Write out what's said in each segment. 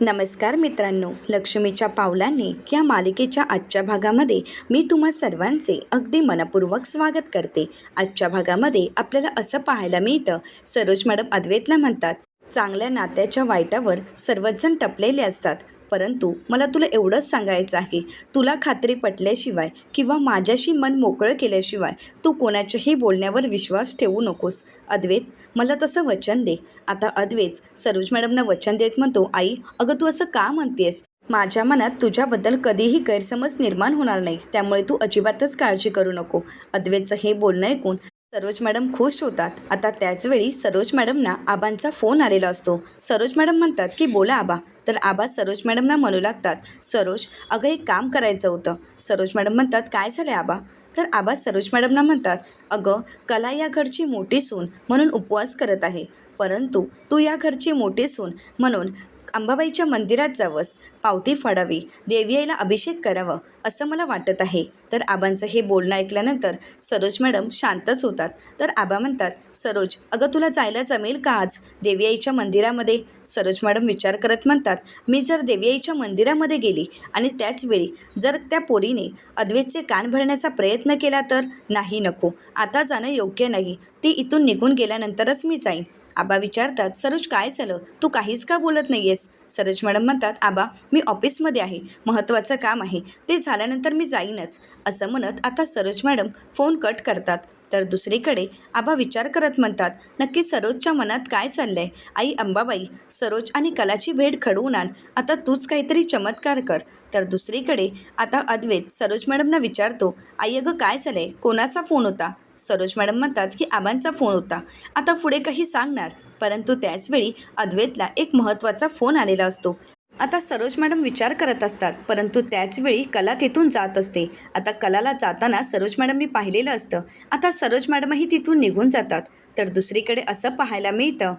नमस्कार मित्रांनो लक्ष्मीच्या पावलांनी या मालिकेच्या आजच्या भागामध्ये मी तुम्हा सर्वांचे अगदी मनपूर्वक स्वागत करते. आजच्या भागामध्ये आपल्याला असं पाहायला मिळतं सरोज मॅडम अद्वैतला म्हणतात चांगल्या नात्याच्या वाईटावर सर्वजण टपलेले असतात. परंतु मला तुला एवढंच सांगायचं आहे. तुला खात्री पटल्याशिवाय किंवा माझ्याशी मन मोकळं केल्याशिवाय तू कोणाच्याही बोलण्यावर विश्वास ठेवू नकोस. अद्वैत मला तसं वचन दे. आता अद्वैत सरोज मॅडमना वचन देत म्हणतो आई अगं तू असं का म्हणतेस? माझ्या मनात तुझ्याबद्दल कधीही गैरसमज निर्माण होणार नाही. त्यामुळे तू अजिबातच काळजी करू नको. अद्वैतचं हे बोलणं ऐकून सरोज मॅडम खुश होतात. आता त्याचवेळी सरोज मॅडमना आबांचा फोन आलेला असतो. सरोज मॅडम म्हणतात की बोला आबा. तर आबा सरोज मॅडमना म्हणू लागतात. सरोज अगं एक काम करायचं होतं. सरोज मॅडम म्हणतात काय झालं आबा? तर आबा सरोज मॅडमना म्हणतात अगं कला या घरची मोठी सून म्हणून उपवास करत आहे. परंतु तू या घरची मोठी सून म्हणून अंबाबाईच्या मंदिरात जावंस पावती फाडावी देवी आईला अभिषेक करावं असं मला वाटत आहे. तर आबांचं हे बोलणं ऐकल्यानंतर सरोज मॅडम शांतच होतात. तर आबा म्हणतात सरोज अगं तुला जायला जमेल का आज? देवीआईच्या मंदिरामध्ये. सरोज मॅडम विचार करत म्हणतात मी जर देवीआईच्या मंदिरामध्ये गेली आणि त्याचवेळी जर त्या पोरीने अद्वैतचे कान भरण्याचा प्रयत्न केला तर? नाही नको. आता जाणं योग्य नाही. ती इथून निघून गेल्यानंतरच मी जाईन. आबा विचारतात सरोज काय झालं? तू काहीच का बोलत नाही आहेस सरोज मॅडम म्हणतात आबा मी ऑफिसमध्ये आहे. महत्त्वाचं काम आहे. ते झाल्यानंतर मी जाईनच. असं म्हणत आता सरोज मॅडम फोन कट करतात. तर दुसरीकडे आबा विचार करत म्हणतात नक्की सरोजच्या मनात काय चाललं आहे आई अंबाबाई सरोज आणि कलाची भेट घडवून आण. आता तूच काहीतरी चमत्कार कर. तर दुसरीकडे आता अद्वैत सरोज मॅडमना विचारतो आई अगं काय झालं आहे कोणाचा फोन होता? सरोज मॅडम म्हणतात की आबांचा फोन होता. आता पुढे काही सांगणार. परंतु त्याचवेळी अद्वैतला एक महत्त्वाचा फोन आलेला असतो. आता सरोज मॅडम विचार करत असतात. परंतु त्याचवेळी कला तिथून जात असते. आता कलाला जाताना सरोज मॅडमनी पाहिलेलं असतं. आता सरोज मॅडमही तिथून निघून जातात. तर दुसरीकडे असं पाहायला मिळतं.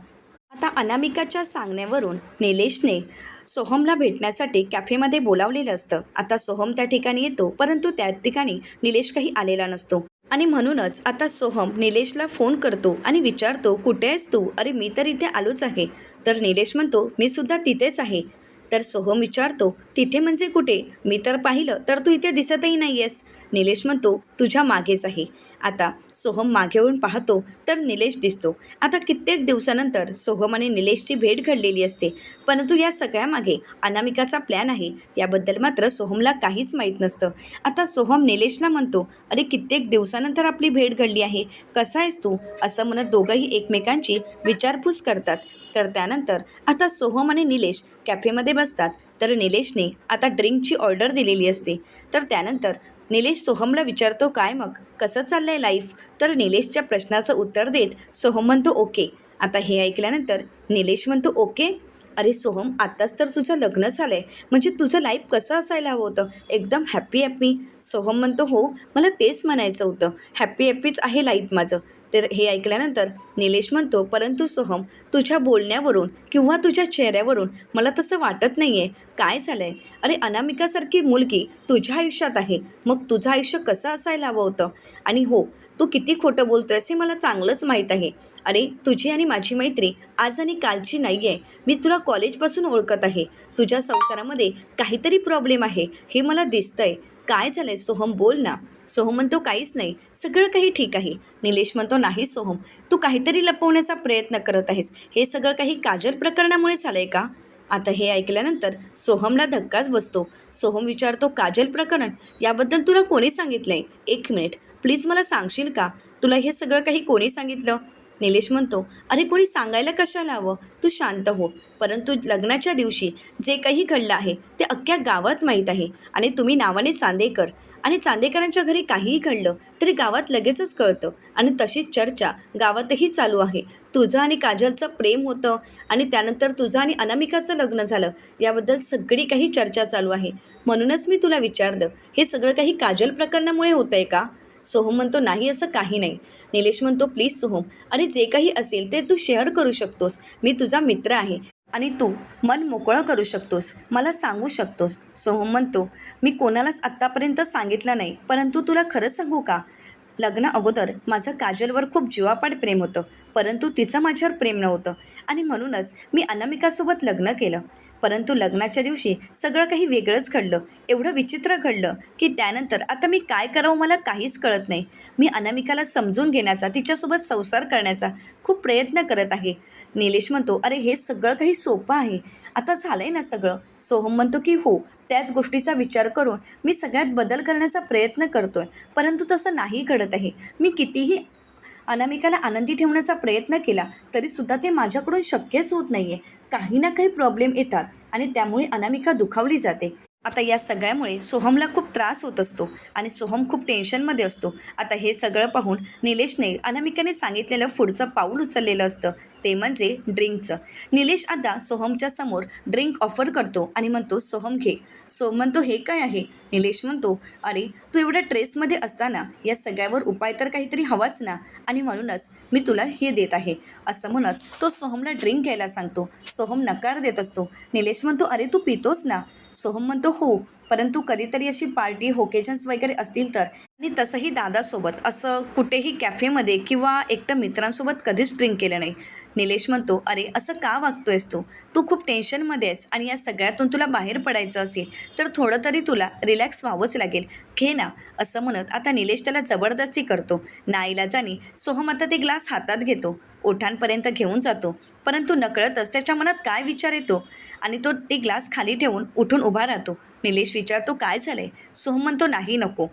आता अनामिकाच्या सांगण्यावरून निलेशने सोहमला भेटण्यासाठी कॅफेमध्ये बोलावलेलं असतं. आता सोहम त्या ठिकाणी येतो. परंतु त्या ठिकाणी निलेश काही आलेला नसतो. आणि म्हणूनच आता सोहम निलेशला फोन करतो आणि विचारतो कुठे आहेस तू? अरे मी तर इथे आलोच आहे. तर निलेश म्हणतो मी सुद्धा तिथेच आहे. तर सोहम विचारतो तिथे म्हणजे कुठे? मी तर पाहिलं तर तू इथे दिसतही नाही आहेस निलेश म्हणतो तुझ्या मागेच आहे. आता सोहम मागेवळून पाहतो तर निलेश दिसतो. आता कित्येक दिवसानंतर सोहम आणि निलेशची भेट घडलेली असते. परंतु या सगळ्यामागे अनामिकाचा प्लॅन आहे. याबद्दल मात्र सोहमला काहीच माहीत नसतं. आता सोहम निलेशला म्हणतो अरे कित्येक दिवसानंतर आपली भेट घडली आहे. कसा आहेस तू? असं म्हणत दोघंही एकमेकांची विचारपूस करतात. तर त्यानंतर आता सोहम आणि निलेश कॅफेमध्ये बसतात. तर निलेशने आता ड्रिंकची ऑर्डर दिलेली असते. तर त्यानंतर निलेश सोहमला विचारतो काय मग? कसं चाललं आहे लाईफ तर निलेशच्या प्रश्नाचं उत्तर देत सोहम म्हणतो ओके. आता हे ऐकल्यानंतर निलेश म्हणतो ओके? अरे सोहम आत्ताच तर तुझं लग्न झालं आहे म्हणजे तुझं लाईफ कसं असायला हवं होतं? एकदम हॅप्पी हॅप्पी सोहम म्हणतो हो मला तेच म्हणायचं होतं. हॅप्पी हॅप्पीच आहे लाईफ माझं. तर हे ऐकल्यानंतर निलेश म्हणतो परंतु सोहम तुझ्या बोलण्यावरून किंवा तुझ्या चेहऱ्यावरून मला तसं वाटत नाही आहे काय झालं आहे अरे अनामिकासारखी मुलगी तुझ्या आयुष्यात आहे. मग तुझं आयुष्य कसं असायला हवं होतं? आणि हो तू किती खोटं बोलतो आहेस हे मला चांगलंच माहीत आहे. अरे तुझी आणि माझी मैत्री आज आणि कालची नाही आहे मी तुला कॉलेजपासून ओळखत आहे. तुझ्या संसारामध्ये काहीतरी प्रॉब्लेम आहे हे मला दिसतंय. काय झालं आहे सोहम? बोल ना. सोहम म्हणतो काहीच नाही. सगळं काही ठीक आहे. निलेश म्हणतो नाही सोहम तू काहीतरी लपवण्याचा प्रयत्न करत आहेस. हे सगळं काही काजल प्रकरणामुळे झालं आहे का? आता हे ऐकल्यानंतर सोहमला धक्काच बसतो. सोहम विचारतो काजल प्रकरण? याबद्दल तुला कोणी सांगितलं आहे एक मिनिट. प्लीज मला सांगशील का? तुला हे सगळं काही कोणी सांगितलं? निलेश म्हणतो अरे कोणी सांगायला कशाला हवं? तू शांत हो. परंतु लग्नाच्या दिवशी जे काही घडलं आहे ते अख्ख्या गावात माहीत आहे. आणि तुम्ही नावाने चांदेकर. आणि चांदेकरांच्या घरी काहीही घडलं तरी गावात लगेचच कळतं. आणि तशीच चर्चा गावातही चालू आहे. तुझं आणि काजलचं प्रेम होतं आणि त्यानंतर तुझं आणि अनामिकाचं लग्न झालं. याबद्दल सगळी काही चर्चा चालू आहे. म्हणूनच मी तुला विचारलं हे सगळं काही काजल प्रकरणामुळे होतं आहे का? सोहम म्हणतो नाही असं काही नाही. निलेश म्हणतो प्लीज सोहम अरे जे काही असेल ते तू शेअर करू शकतोस. मी तुझा मित्र आहे. आणि तू मन मोकळं करू शकतोस मला सांगू शकतोस. सोहम म्हणतो मी कोणालाच आत्तापर्यंत सांगितलं नाही परंतु तुला खरं सांगू का? लग्न अगोदर माझं काजलवर खूप जीवापाड प्रेम होतं परंतु तिचं माझ्यावर प्रेम नव्हतं. आणि म्हणूनच मी अनामिकासोबत लग्न केलं. परंतु लग्नाच्या दिवशी सगळं काही वेगळंच घडलं. एवढं विचित्र घडलं की त्यानंतर आता मी काय करावं मला काहीच कळत नाही. मी अनामिकाला समजून घेण्याचा तिच्यासोबत संसार करण्याचा खूप प्रयत्न करत आहे. निलेश म्हणतो अरे हे सगळं काही सोपं आहे. आता झालं आहे ना सगळं. सोहम म्हणतो की हो त्याच गोष्टीचा विचार करून मी सगळ्यात बदल करण्याचा प्रयत्न करतो आहे परंतु तसं नाही घडत आहे. मी कितीही अनामिकाला आनंदी ठेवण्याचा प्रयत्न केला तरीसुद्धा ते माझ्याकडून शक्यच होत नाही आहे काही ना काही प्रॉब्लेम येतात आणि त्यामुळे अनामिका दुखावली जाते. आता या सगळ्यामुळे सोहमला खूप त्रास होत असतो आणि सोहम खूप टेन्शनमध्ये असतो. आता हे सगळं पाहून निलेशने अनामिकाने सांगितलेलं पुढचं पाऊल उचललेलं असतं. ते म्हणजे ड्रिंकचं. निलेश आता सोहमच्या समोर ड्रिंक ऑफर करतो आणि म्हणतो सोहम घे. सोहम म्हणतो हे काय आहे? निलेश म्हणतो अरे तू एवढ्या ट्रेसमध्ये असताना या सगळ्यावर उपाय तर काहीतरी हवाच ना. आणि म्हणूनच मी तुला हे देत आहे. असं म्हणत तो सोहमला ड्रिंक घ्यायला सांगतो. सोहम नकार देत असतो. निलेश म्हणतो अरे तू पितोस ना. सोहम म्हणतो हो परंतु कधीतरी अशी पार्टी होकेजन्स वगैरे असतील तर. आणि तसंही दादासोबत असं कुठेही कॅफेमध्ये किंवा एकटं मित्रांसोबत कधीच ड्रिंक केलं नाही. निलेश म्हणतो अरे असं का वागतोयस तू? तू खूप टेन्शनमध्ये आहेस आणि या सगळ्यातून तुला बाहेर पडायचं असेल तर थोडं तरी तुला रिलॅक्स व्हावंच लागेल. घे ना असं म्हणत आता निलेश त्याला जबरदस्ती करतो. नाईलाजाने सोहम आता ते ग्लास हातात घेतो. ओठांपर्यंत घेऊन जातो. परंतु नकळतच त्याच्या मनात काय विचार येतो? आणि तो ती ग्लास खाली ठेवून उठून उभा राहतो. निलेश विचारतो काय झालं आहे सोहम म्हणतो नाही नको.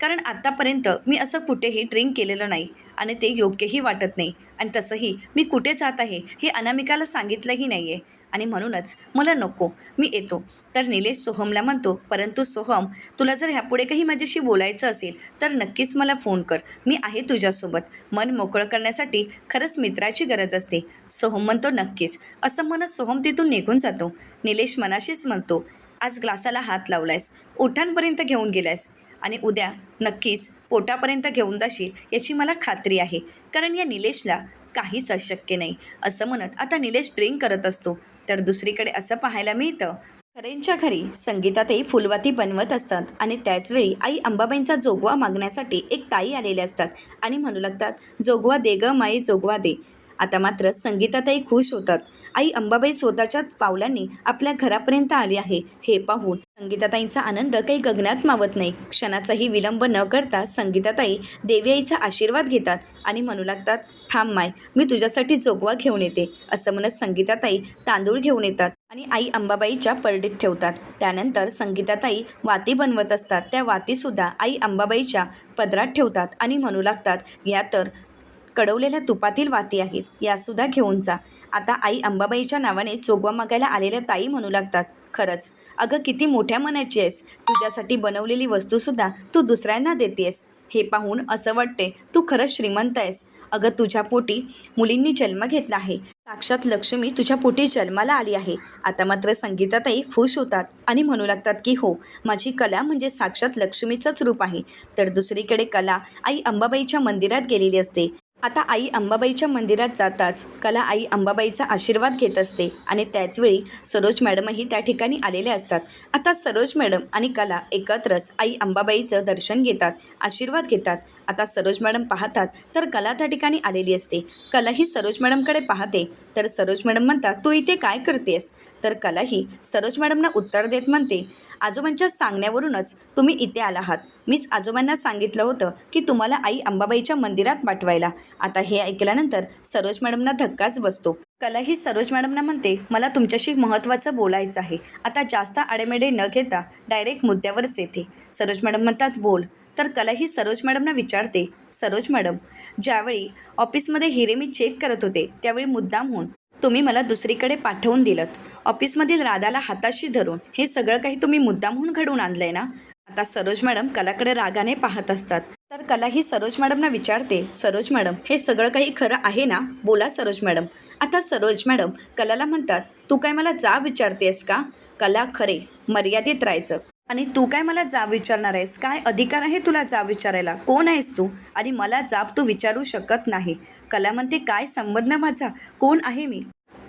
कारण आत्तापर्यंत मी असं कुठेही ड्रिंक केलेलं नाही आणि ते योग्यही वाटत नाही. आणि तसंही मी कुठे जात आहे हे अनामिकाला सांगितलंही नाही आहे आणि म्हणूनच मला नको मी येतो. तर निलेश सोहमला म्हणतो परंतु सोहम तुला जर ह्यापुढे काही माझ्याशी बोलायचं असेल तर नक्कीच मला फोन कर. मी आहे तुझ्यासोबत. मन मोकळं करण्यासाठी खरंच मित्राची गरज असते. सोहम म्हणतो नक्कीच. असं म्हणत सोहम तिथून निघून जातो. निलेश मनाशीच म्हणतो आज ग्लासाला हात लावलायस. ओठांपर्यंत घेऊन गेलायस. आणि उद्या नक्कीच पोटापर्यंत घेऊन जाशील याची मला खात्री आहे. कारण या निलेशला काहीच अशक्य नाही. असं म्हणत आता निलेश ड्रिंक करत असतो. तर दुसरीकडे असं पाहायला मिळतं. खरेंच्या घरी संगीतातही फुलवाती बनवत असतात आणि त्याचवेळी आई अंबाबाईंचा जोगवा मागण्यासाठी एक ताई आलेल्या असतात आणि म्हणू लागतात जोगवा दे ग माई जोगवा दे. आता मात्र संगीतातही खुश होतात. आई अंबाबाई स्वतःच्याच पावलांनी आपल्या घरापर्यंत आली आहे. हे पाहून संगीताताईंचा आनंद काही गगनात मावत नाही. क्षणाचाही विलंब न करता संगीताताई देवी आईचा आशीर्वाद घेतात आणि म्हणू लागतात थांब माय मी तुझ्यासाठी जोगवा घेऊन येते असं म्हणत संगीताताई तांदूळ घेऊन येतात आणि आई अंबाबाईच्या परडीत ठेवतात. त्यानंतर संगीताताई वाती बनवत असतात. त्या वातीसुद्धा आई अंबाबाईच्या पदरात ठेवतात आणि म्हणू लागतात या तर कडवलेल्या तुपातील वाती आहेत यासुद्धा घेऊन जा. आता आई अंबाबाईच्या नावाने चोगवा मागायला आलेल्या ताई म्हणू लागतात खरंच अगं किती मोठ्या मनाची आहेस. तुझ्यासाठी बनवलेली वस्तूसुद्धा तू दुसऱ्यांना देतेस हे पाहून असं वाटते तू खरंच श्रीमंत आहेस. अगं तुझ्या पोटी मुलींनी जन्म घेतला आहे. साक्षात लक्ष्मी तुझ्या पोटी जन्माला आली आहे. आता मात्र संगीताताई खुश होतात आणि म्हणू लागतात की हो माझी कला म्हणजे साक्षात लक्ष्मीचंच रूप आहे. तर दुसरीकडे कला आई अंबाबाईच्या मंदिरात गेलेली असते. आता आई अंबाबाईच्या मंदिरात जाताच कला आई अंबाबाईचा आशीर्वाद घेत असते आणि त्याचवेळी सरोज मॅडमही त्या ठिकाणी आलेल्या असतात. आता सरोज मॅडम आणि कला एकत्रच आई अंबाबाईचं दर्शन घेतात आशीर्वाद घेतात. आता सरोज मॅडम पाहतात तर कला त्या ठिकाणी आलेली असते. कला ही सरोज मॅडमकडे पाहते तर सरोज मॅडम म्हणतात तू इथे काय करतेस? तर कला ही सरोज मॅडमना उत्तर देत म्हणते आजोबांच्या सांगण्यावरूनच तुम्ही इथे आला आहात. मीच आजोबांना सांगितलं होतं की तुम्हाला आई अंबाबाईच्या मंदिरात पाठवायला. आता हे ऐकल्यानंतर सरोज मॅडमना धक्काच बसतो. कला ही सरोज मॅडमना म्हणते मला तुमच्याशी महत्त्वाचं बोलायचं आहे. आता जास्त आडेमेडे न घेता डायरेक्ट मुद्द्यावरच येते. सरोज मॅडम म्हणतात बोल. तर कला ही सरोज मॅडमना विचारते. सरोज मॅडम ज्यावेळी ऑफिसमध्ये हिरे मी चेक करत होते त्यावेळी मुद्दाम होऊन तुम्ही मला दुसरीकडे पाठवून दिलत. ऑफिसमधील राधाला हाताशी धरून हे सगळं काही तुम्ही मुद्दामहून घडवून आणलं आहे ना? आता सरोज मॅडम कलाकडे रागाने पाहत असतात. तर कला ही सरोज मॅडमना विचारते सरोज मॅडम हे सगळं काही खरं आहे ना? बोला सरोज मॅडम. आता सरोज मॅडम कलाला म्हणतात तू काय मला जा विचारतेस का? कला खरे मर्यादित राहायचं. आणि तू काय मला जाब विचारणार आहेस? काय अधिकार आहे तुला जाब विचारायला? कोण आहेस तू? आणि मला जाब तू विचारू शकत नाही. कला म्हणते काय संबंध माझा? कोण आहे मी?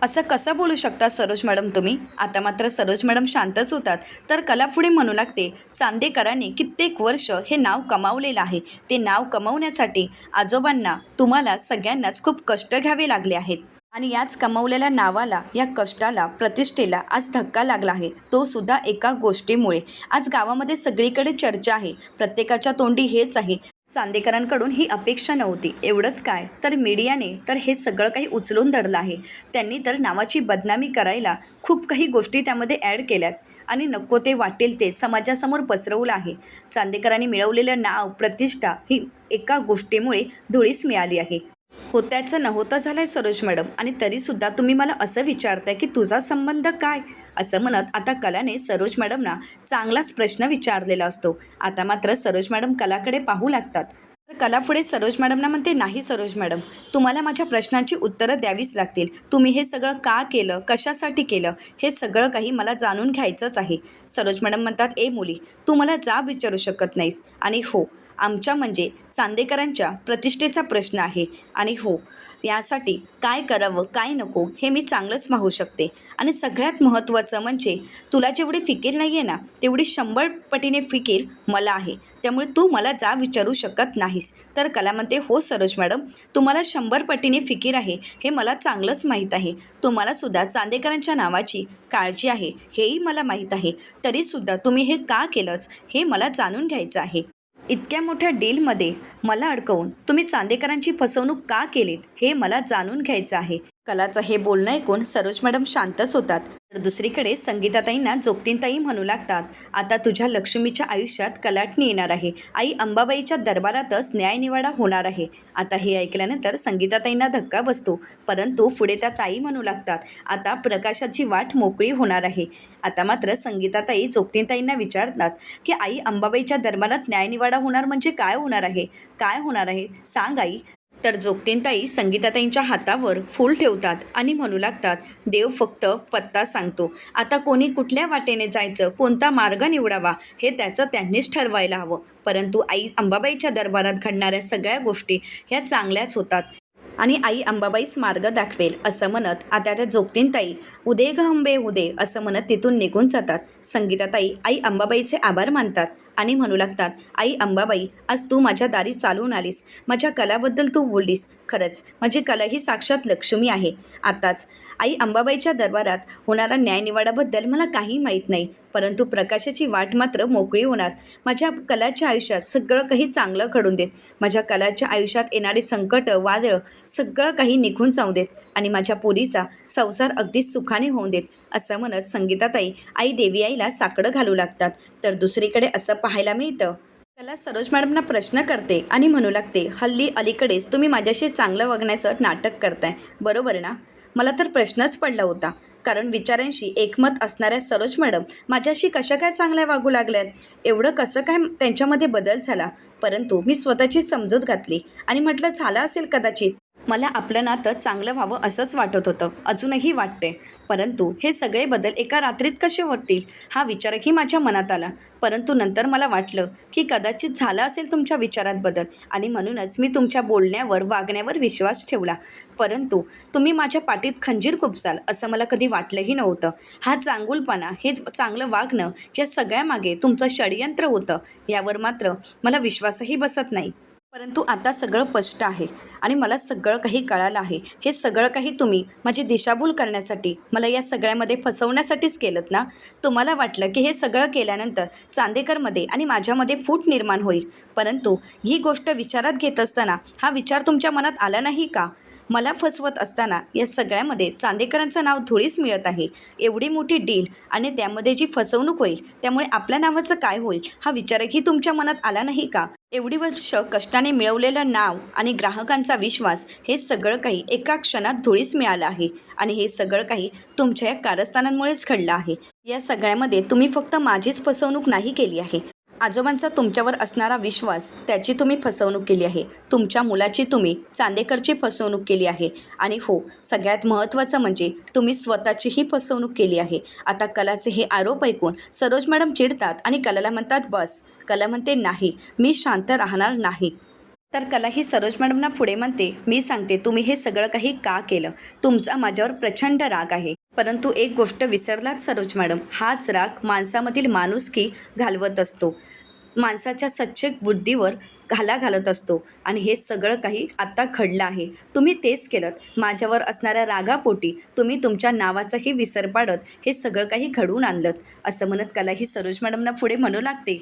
असं कसं बोलू शकता सरोज मॅडम तुम्ही? आता मात्र सरोज मॅडम शांतच होतात. तर कला पुढे म्हणू लागते चांदेकरांनी कित्येक वर्ष हे नाव कमावलेलं आहे. ते नाव कमावण्यासाठी आजोबांना तुम्हाला सगळ्यांनाच खूप कष्ट घ्यावे लागले आहेत. आणि याच कमवलेल्या नावाला या कष्टाला प्रतिष्ठेला आज धक्का लागला आहे. तो सुद्धा एका गोष्टीमुळे. आज गावामध्ये सगळीकडे चर्चा आहे. प्रत्येकाच्या तोंडी हेच आहे. चांदेकरांकडून ही अपेक्षा नव्हती. एवढंच काय? तर मीडियाने तर हे सगळं काही उचलून धरलं आहे. त्यांनी तर नावाची बदनामी करायला खूप काही गोष्टी त्यामध्ये ॲड केल्यात. आणि नको ते वाटेल ते समाजासमोर पसरवलं आहे. चांदेकरांनी मिळवलेलं नाव प्रतिष्ठा ही एका गोष्टीमुळे धुळीस मिळाली आहे. होत्याचं नव्हतं झालं आहे सरोज मॅडम. आणि तरीसुद्धा तुम्ही मला असं विचारताय की तुझा संबंध काय? असं म्हणत आता कलाने सरोज मॅडमना चांगलाच प्रश्न विचारलेला असतो. आता मात्र सरोज मॅडम कलाकडे पाहू लागतात. तर कला पुढे सरोज मॅडमना म्हणते नाही सरोज मॅडम तुम्हाला माझ्या प्रश्नांची उत्तरं द्यावीच लागतील. तुम्ही हे सगळं का केलं? कशासाठी केलं? हे सगळं काही मला जाणून घ्यायचंच आहे. सरोज मॅडम म्हणतात ए मुली तू मला जाब विचारू शकत नाहीस. आणि हो आमच्या म्हणजे चांदेकरांच्या प्रतिष्ठेचा प्रश्न आहे. आणि हो यासाठी काय करावं काय नको हे मी चांगलंच पाहू शकते. आणि सगळ्यात महत्त्वाचं म्हणजे तुला जेवढी फिकीर नाही आहे ना तेवढी शंभर पटीने फिकीर मला आहे. त्यामुळे तू मला जा विचारू शकत नाहीस. तर कला म्हणते हो सरोज मॅडम तुम्हाला शंभर पटीने फिकीर आहे हे मला चांगलंच माहीत आहे. तुम्हालासुद्धा चांदेकरांच्या नावाची काळजी आहे हेही मला माहीत आहे. तरीसुद्धा तुम्ही हे का केलंच हे मला जाणून घ्यायचं आहे. इतक्या मोठ्या डीलमध्ये मला अडकवून तुम्ही चांदेकरांची फसवणूक का केलीत हे मला जाणून घ्यायचं आहे. कलाचं हे बोलणं ऐकून सरोज मॅडम शांतच होतात. तर दुसरीकडे संगीताताईंना जोगतीनताई म्हणू लागतात. आता तुझ्या लक्ष्मीच्या आयुष्यात कलाटणी येणार आहे. आई अंबाबाईच्या दरबारातच न्यायनिवाडा होणार आहे. आता हे ऐकल्यानंतर संगीताताईंना धक्का बसतो. परंतु पुढे त्या ताई म्हणू लागतात. आता प्रकाशाची वाट मोकळी होणार आहे. आता मात्र संगीताताई जोगतीनताईंना विचारतात की आई अंबाबाईच्या दरबारात न्यायनिवाडा होणार म्हणजे काय होणार आहे? काय होणार आहे? सांग आई. तर जोगतीनताई संगीताताईंच्या हातावर फूल ठेवतात आणि म्हणू लागतात देव फक्त पत्ता सांगतो. आता कोणी कुठल्या वाटेने जायचं कोणता मार्ग निवडावा हे त्याचं त्यांनीच ठरवायला हवं. परंतु आई अंबाबाईच्या दरबारात घडणाऱ्या सगळ्या गोष्टी ह्या चांगल्याच होतात. आणि आई अंबाबाईस मार्ग दाखवेल असं म्हणत आता त्या जोगतीनताई उदे ग अंबे उदे असं म्हणत तिथून निघून जातात. संगीताताई आई अंबाबाईचे आभार मानतात. आणि म्हणू लागतात आई अंबाबाई आज तू माझ्या दारी चालून आलीस. माझ्या कलाबद्दल तू बोललीस. खरंच माझी कला ही साक्षात लक्ष्मी आहे. आताच आई अंबाबाईच्या दरबारात होणारा न्यायनिवाडाबद्दल मला काही माहीत नाही. परंतु प्रकाशाची वाट मात्र मोकळी होणार. माझ्या कलाच्या आयुष्यात सगळं काही चांगलं घडून देत. माझ्या कलाच्या आयुष्यात येणारे संकट वादळ सगळं काही निघून जाऊ देत आणि माझ्या पोरीचा संसार अगदी सुखाने होऊन देत असं म्हणत संगीताताई आई देवी आईला साकडं घालू लागतात. तर दुसरीकडे असं पाहायला मिळतं. त्याला सरोज मॅडमना प्रश्न करते आणि म्हणू लागते हल्ली अलीकडेच तुम्ही माझ्याशी चांगलं वागण्याचं नाटक करताय. बरोबर ना? मला तर प्रश्नच पडला होता. कारण विचारांशी एकमत असणाऱ्या सरोज मॅडम माझ्याशी कशा काय चांगल्या वागू लागल्यात? एवढं कसं काय त्यांच्यामध्ये बदल झाला? परंतु मी स्वतःची समजूत घातली आणि म्हटलं झालं असेल कदाचित. मला आपलं नातं चांगलं व्हावं असंच वाटत होतं. अजूनही वाटते. परंतु हे सगळे बदल एका रात्रीत कसे होतील हा विचारही माझ्या मनात आला. परंतु नंतर मला वाटलं की कदाचित झाला असेल तुमच्या विचारात बदल आणि म्हणूनच मी तुमच्या बोलण्यावर वागण्यावर विश्वास ठेवला. परंतु तुम्ही माझ्या पाठीत खंजीर खुपसाल असं मला कधी वाटलंही नव्हतं. हा चांगुलपणा हे चांगलं वागणं या सगळ्यामागे तुमचं षडयंत्र होतं. यावर मात्र मला विश्वासही बसत नाही. परंतु आता सगळं स्पष्ट आहे आणि मला सगळं काही कळालं आहे. हे सगळं काही तुम्ही माझी दिशाभूल करण्यासाठी मला या सगळ्यामध्ये फसवण्यासाठीच केलं ना? तुम्हाला वाटलं की हे सगळं केल्यानंतर चांदेकरमध्ये आणि माझ्यामध्ये फूट निर्माण होईल. परंतु ही गोष्ट विचारात घेत असताना हा विचार तुमच्या मनात आला नाही का? मला फसवत असताना या सगळ्यामध्ये चांदेकरांचं नाव धुळीस मिळत आहे. एवढी मोठी डील आणि त्यामध्ये जी फसवणूक होईल त्यामुळे आपल्या नावाचं काय होईल हा विचारही तुमच्या मनात आला नाही का? एवढी वर्ष कष्टाने मिळवलेलं नाव आणि ग्राहकांचा विश्वास हे सगळं काही एका क्षणात धुळीस मिळालं आहे. आणि हे सगळं काही तुमच्या या कारस्थानांमुळेच घडलं आहे. या सगळ्यामध्ये तुम्ही फक्त माझीच फसवणूक नाही केली आहे. आजोबांचा तुमच्यावर असणारा विश्वास त्याची तुम्ही फसवणूक केली आहे. तुमच्या मुलाची तुम्ही चांदेकरची फसवणूक केली आहे. आणि हो सगळ्यात महत्त्वाचं म्हणजे तुम्ही स्वतःचीही फसवणूक केली आहे. आता कलाचे हे आरोप ऐकून सरोज मॅडम चिडतात आणि कलाला म्हणतात बस कला म्हणते नाही मी शांत राहणार नाही. तर कला ही सरोज मॅडमना पुढे म्हणते मी सांगते तुम्ही हे सगळं काही का केलं? तुमचा माझ्यावर प्रचंड राग आहे. परंतु एक गोष्ट विसरलात सरोज मॅडम हाच राग माणसामधील माणुसकी घालवत असतो. माणसाच्या सच्चे बुद्धीवर घाला घालत असतो. आणि हे सगळं काही आत्ता घडलं आहे. तुम्ही तेच केलं माझ्यावर असणाऱ्या रागापोटी तुम्ही तुमच्या नावाचाही विसर पाडत हे सगळं काही घडवून आणलं असं म्हणत कला ही सरोज मॅडमना पुढे म्हणू लागते.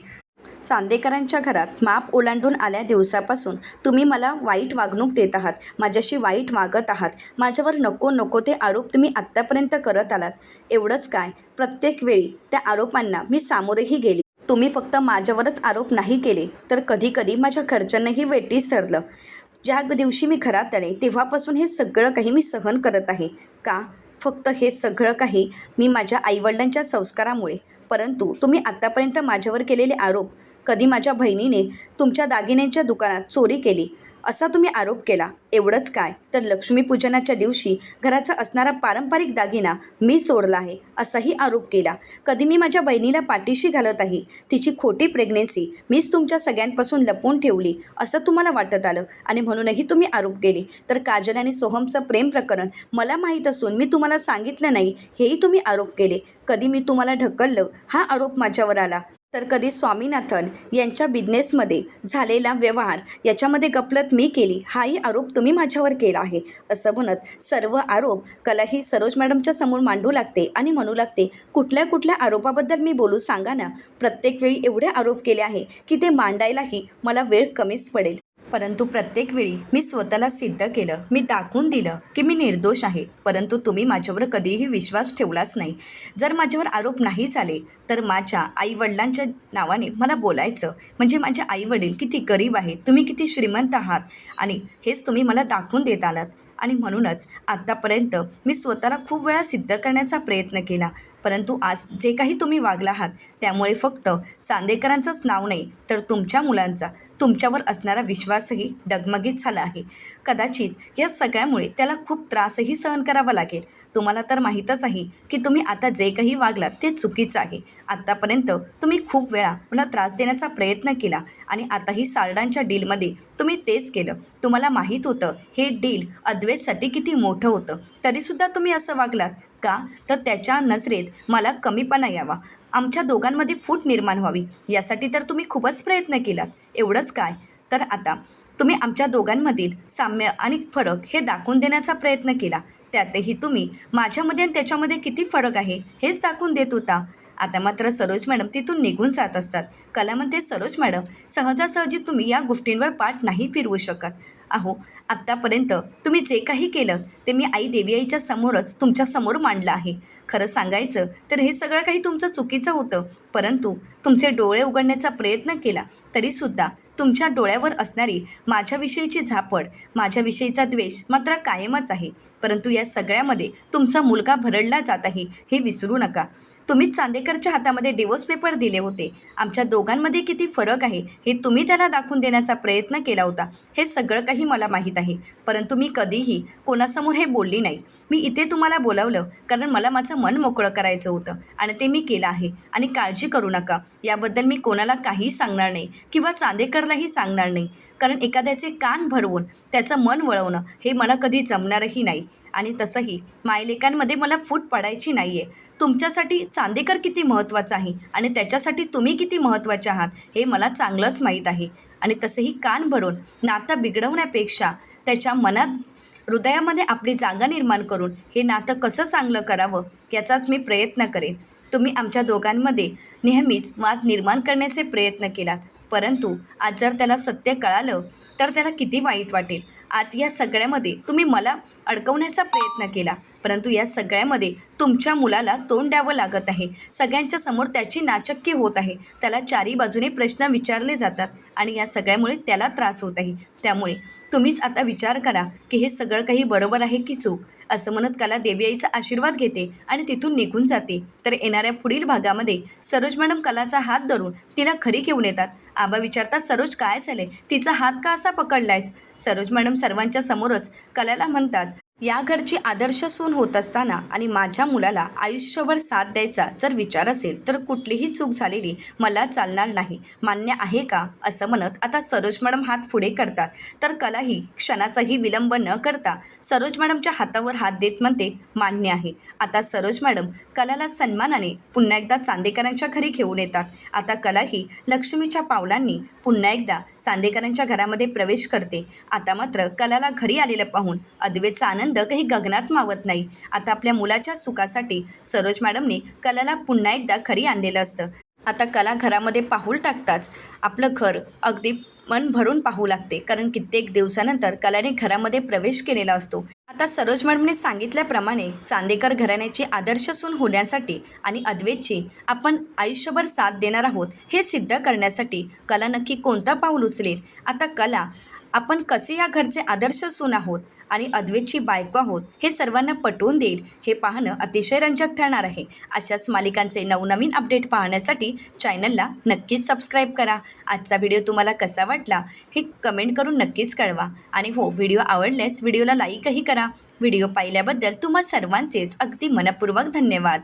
चांदेकरांच्या घरात माप ओलांडून आल्या दिवसापासून. तुम्ही मला वाईट वागणूक देत आहात. माझ्याशी वाईट वागत आहात. माझ्यावर नको नको ते आरोप तुम्ही आत्तापर्यंत करत आलात. एवढंच काय? प्रत्येक वेळी त्या आरोपांना मी सामोरेही गेली. तुम्ही फक्त माझ्यावरच आरोप नाही केले तर कधीकधी माझ्या घरच्यांनाही वेटीस ठरलं ज्या दिवशी मी घरात आले तेव्हापासून हे सगळं काही मी सहन करत आहे. का? फक्त हे सगळं काही मी माझ्या आईवडिलांच्या संस्कारामुळे. परंतु तुम्ही आत्तापर्यंत माझ्यावर केलेले आरोप कधी माझ्या बहिणीने तुमच्या दागिन्यांच्या दुकानात चोरी केली असा तुम्ही आरोप केला. एवढंच काय? तर लक्ष्मीपूजनाच्या दिवशी घराचा असणारा पारंपरिक दागिना मी सोडला आहे असाही आरोप केला. कधी मी माझ्या बहिणीला पाठीशी घालत आहे? तिची खोटी प्रेग्नेन्सी मीच तुमच्या सगळ्यांपासून लपवून ठेवली असं तुम्हाला वाटत आलं आणि म्हणूनही तुम्ही आरोप केले. तर काजल आणि सोहमचं प्रेम प्रकरण मला माहीत असून मी तुम्हाला सांगितलं नाही हेही तुम्ही आरोप केले. कधी मी तुम्हाला ढकललं? हा आरोप माझ्यावर आला. तर कधी स्वामीनाथन यांच्या बिझनेसमध्ये झालेला व्यवहार याच्यामध्ये गपलत मी केली. हाही आरोप तुम्ही माझ्यावर केला आहे असं म्हणत सर्व आरोप कलाही सरोज मॅडमच्या समोर मांडू लागते आणि म्हणू लागते कुठल्या कुठल्या आरोपाबद्दल मी बोलू सांगा ना? प्रत्येक वेळी एवढे आरोप केले आहे की ते मांडायलाही मला वेळ कमीच पडेल. परंतु प्रत्येक वेळी मी स्वतःला सिद्ध केलं मी दाखवून दिलं की मी निर्दोष आहे. परंतु तुम्ही माझ्यावर कधीही विश्वास ठेवलाच नाही. जर माझ्यावर आरोप नाही झाले तर माझ्या आईवडिलांच्या नावाने मला बोलायचं. म्हणजे माझे आईवडील किती गरीब आहेत तुम्ही किती श्रीमंत आहात? आणि हेच तुम्ही मला दाखवून देत आलात. आणि म्हणूनच आत्तापर्यंत मी स्वतःला खूप वेळा सिद्ध करण्याचा प्रयत्न केला. परंतु आज जे काही तुम्ही वागला आहात त्यामुळे फक्त चांदेकरांचंच नाव नाही तर तुमच्या मुलांचा. तुमच्यावर असणारा विश्वासही डगमगीत झाला आहे. कदाचित या सगळ्यामुळे त्याला खूप त्रासही सहन करावा लागेल. तुम्हाला तर माहीतच आहे की तुम्ही आता जे काही वागलात ते चुकीचं आहे. आत्तापर्यंत तुम्ही खूप वेळा मला त्रास देण्याचा प्रयत्न केला आणि आताही सारडांच्या डीलमध्ये तुम्ही तेच केलं. तुम्हाला माहीत होतं हे डील अद्वैतसाठी किती मोठं होतं. तरीसुद्धा तुम्ही असं वागलात का? तर त्याच्या नजरेत मला कमीपणा यावा. आमच्या दोघांमध्ये फूट निर्माण व्हावी यासाठी तर तुम्ही खूपच प्रयत्न केलात. एवढंच काय? तर आता तुम्ही आमच्या दोघांमधील साम्य आणि फरक हे दाखवून देण्याचा प्रयत्न केला. त्यातही तुम्ही माझ्यामध्ये आणि त्याच्यामध्ये किती फरक आहे हेच दाखवून देत होता. आता मात्र सरोज मॅडम तिथून निघून जात असतात. कला म्हणते सरोज मॅडम सहजासहजी तुम्ही या गोष्टींवर पाठ नाही फिरवू शकत. अहो आत्तापर्यंत तुम्ही जे काही केलं ते मी आई देवी आईच्या समोरच तुमच्यासमोर मांडलं आहे. खरं सांगायचं तर हे सगळं काही तुमचं चुकीचं होतं. परंतु तुमचे डोळे उघडण्याचा प्रयत्न केला तरीसुद्धा तुमच्या डोळ्यावर असणारी माझ्याविषयीची झापड माझ्याविषयीचा द्वेष मात्र कायमच आहे. परंतु या सगळ्यामध्ये तुमचा मुलगा भरडला जात आहे हे विसरू नका. तुम्हीच चांदेकरच्या हातामध्ये डिवोर्स पेपर दिले होते. आमच्या दोघांमध्ये किती फरक आहे हे तुम्ही त्याला दाखवून देण्याचा प्रयत्न केला होता हे सगळं काही मला माहीत आहे. परंतु मी कधीही कोणासमोर हे बोलली नाही. मी इथे तुम्हाला बोलावलं कारण मला माझं मन मोकळं करायचं होतं आणि ते मी केलं आहे. आणि काळजी करू नका याबद्दल मी कोणाला काहीही सांगणार नाही किंवा चांदेकरलाही सांगणार नाही. कारण एखाद्याचे कान भरवून त्याचं मन वळवणं हे मला कधी जमणारही नाही. आणि तसंही मायलेकांमध्ये मला फूट पडायची नाही आहे तुमच्यासाठी चांदेकर किती महत्त्वाचा आहे? आणि त्याच्यासाठी तुम्ही किती महत्त्वाचे आहात? हे मला चांगलंच माहीत आहे. आणि तसंही कान भरून नातं बिघडवण्यापेक्षा त्याच्या मनात हृदयामध्ये आपली जागा निर्माण करून हे नातं कसं चांगलं करावं याचाच मी प्रयत्न करेन. तुम्ही आमच्या दोघांमध्ये नेहमीच वाद निर्माण करण्याचे प्रयत्न केलात. परंतु आज जर त्याला सत्य कळालं तर त्याला किती वाईट वाटेल? आज या सगळ्यामध्ये तुम्ही मला अडकवण्याचा प्रयत्न केला. परंतु या सगळ्यामध्ये तुमच्या मुलाला तोंड द्यावं लागत आहे. सगळ्यांच्या समोर त्याची नाचक्की होत आहे. त्याला चारी बाजूने प्रश्न विचारले जातात आणि या सगळ्यामुळे त्याला त्रास होत आहे. त्यामुळे तुम्हीच आता विचार करा की हे सगळं काही बरोबर आहे की चूक? असं म्हणत कला देवी आईचा आशीर्वाद घेते आणि तिथून निघून जाते. तर येणाऱ्या पुढील भागामध्ये सरोज मॅडम कलाचा हात धरून तिला खरी घेऊन येतात. आबा विचारतात सरोज काय झाले तिचा हात का असा पकडलायस? सरोज मॅडम सर्वांच्या समोरच कलाला म्हणतात या घरची आदर्श सून होत असताना आणि माझ्या मुलाला आयुष्यभर साथ द्यायचा जर विचार असेल तर कुठलीही चूक झालेली मला चालणार नाही. मान्य आहे का? असं म्हणत आता सरोज मॅडम हात पुढे करतात. तर कलाही क्षणाचाही विलंब न करता सरोज मॅडमच्या हातावर हात देत म्हणते मान्य आहे. आता सरोज मॅडम कलाला सन्मानाने पुन्हा एकदा चांदेकरांच्या घरी घेऊन येतात. आता कलाही लक्ष्मीच्या पावलांनी पुन्हा एकदा चांदेकरांच्या घरामध्ये प्रवेश करते. आता मात्र कलाला घरी आलेलं पाहून अद्वेचा आनंद काही गगनात मावत नाही. आता आपल्या मुलाच्या सुखासाठी सरोज मॅडमने कलाला पुन्हा एकदा खरी आणलेलं असतं. आता कला घरामध्ये पाहूल टाकताच. आपलं घर अगदी मन भरून पाहू लागते कारण कित्येक दिवसानंतर कलाने घरामध्ये प्रवेश केलेला असतो. आता सरोज मॅडमने सांगितल्याप्रमाणे चांदेकर घराण्याची आदर्श सून होण्यासाठी आणि अद्वैतची आपण आयुष्यभर साथ देणार आहोत हे सिद्ध करण्यासाठी कला नक्की कोणतं पाऊल उचलेल? आता कला आपण कसे या घरचे आदर्श सून आहोत? आणि अद्वैतची बायको आहोत हे सर्वांना पटवून देईल. हे पाहणं अतिशय रंजक ठरणार आहे. अशाच मालिकांचे नवनवीन अपडेट पाहण्यासाठी चॅनलला नक्कीच सबस्क्राईब करा. आजचा व्हिडिओ तुम्हाला कसा वाटला हे कमेंट करून नक्कीच कळवा. आणि हो व्हिडिओ आवडल्यास व्हिडिओला लाईकही करा. व्हिडिओ पाहिल्याबद्दल तुम्हा सर्वांचेच अगदी मनपूर्वक धन्यवाद.